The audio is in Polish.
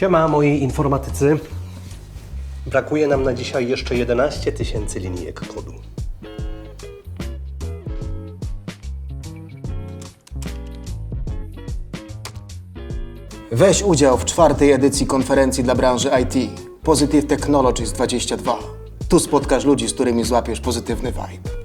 Siema, moi informatycy. Brakuje nam na dzisiaj jeszcze 11 tysięcy linijek kodu. Weź udział w czwartej edycji konferencji dla branży IT Positive Technologies 22. Tu spotkasz ludzi, z którymi złapiesz pozytywny vibe.